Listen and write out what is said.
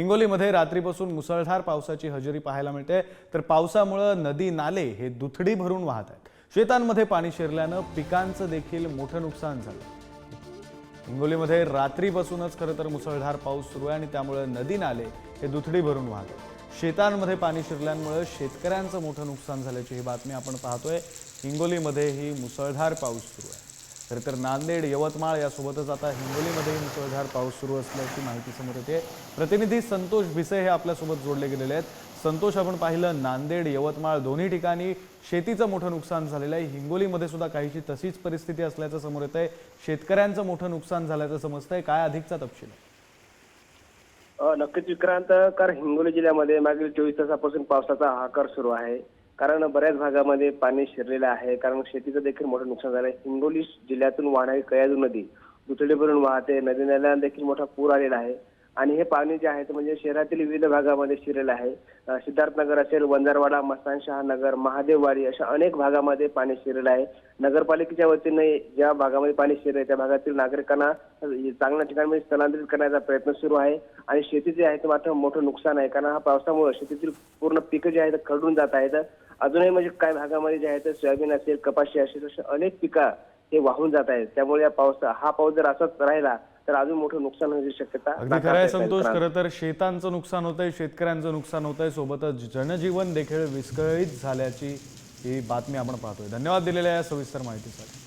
हिंगोलीमध्ये रात्रीपासून मुसळधार पावसाची हजेरी पाहायला मिळते. तर पावसामुळं नदी नाले हे दुथडी भरून वाहत आहेत. शेतांमध्ये पाणी शिरल्यानं पिकांचं देखील मोठं नुकसान झालं. हिंगोलीमध्ये रात्रीपासूनच खरं तर मुसळधार पाऊस सुरू आहे आणि त्यामुळे नदी नाले हे दुथडी भरून वाहत आहेत. शेतांमध्ये पाणी शिरल्यामुळे शेतकऱ्यांचं मोठं नुकसान झाल्याची ही बातमी आपण पाहतोय. हिंगोलीमध्ये ही मुसळधार पाऊस सुरू. खरं तर नांदेड यवतमाळ यासोबतच आता हिंगोलीमध्येही मुसळधार पाऊस सुरू असल्याची माहिती समोर येते. प्रतिनिधी संतोष भिसे हे आपल्यासोबत जोडले गेलेले आहेत. संतोष आपण पाहिलं नांदेड यवतमाळ दोन्ही ठिकाणी शेतीचं मोठं नुकसान झालेलं आहे. हिंगोलीमध्ये सुद्धा काहीशी तशीच परिस्थिती असल्याचं समोर येत आहे शेतकऱ्यांचं मोठं नुकसान झाल्याचं समजतंय. काय अधिकचा तपशील? आहे? नक्कीच विक्रांत कारण हिंगोली जिल्ह्यामध्ये मागील चोवीस तासापासून पावसाचा हाकार सुरू आहे. कारण बऱ्याच भागामध्ये पाणी शिरलेलं आहे. कारण शेतीचं देखील मोठं नुकसान झालं आहे हिंगोली जिल्ह्यातून वाहणारी कयाजू नदी दुथडी भरून वाहते. नदी नाल्यांना देखील मोठा पूर आलेला आहे. आणि हे पाणी जे आहे ते म्हणजे शहरातील विविध भागामध्ये शिरलेलं आहे. सिद्धार्थनगर असेल वंजारवाडा मस्तान नगर महादेववाडी अशा अनेक भागामध्ये पाणी शिरलेलं आहे. नगरपालिकेच्या वतीने ज्या भागामध्ये पाणी शिरले त्या भागातील नागरिकांना चांगल्या ठिकाणी स्थलांतरित करण्याचा प्रयत्न सुरू आहे. आणि शेती जे आहे ते मात्र मोठं नुकसान आहे. कारण हा पावसामुळे शेतीतील पूर्ण पिकं जे आहेत खरडून जात आहेत. अजूनही म्हणजे काही भागामध्ये जे आहे ते सोयाबीन असेल कपाशी असेल असे अनेक पिकं हे वाहून जात आहेत. त्यामुळे या पाऊस हा पाऊस जर असाच राहिला तर अजून मोठं नुकसान होण्याची शक्यता अगदी खरं आहे. संतोष. खरं तर शेतांचं नुकसान होत आहे शेतकऱ्यांचं नुकसान होत आहे सोबतच जनजीवन देखील विस्कळीत झाल्याची ही बातमी आपण पाहतोय. धन्यवाद दिलेल्या या सविस्तर माहितीसाठी.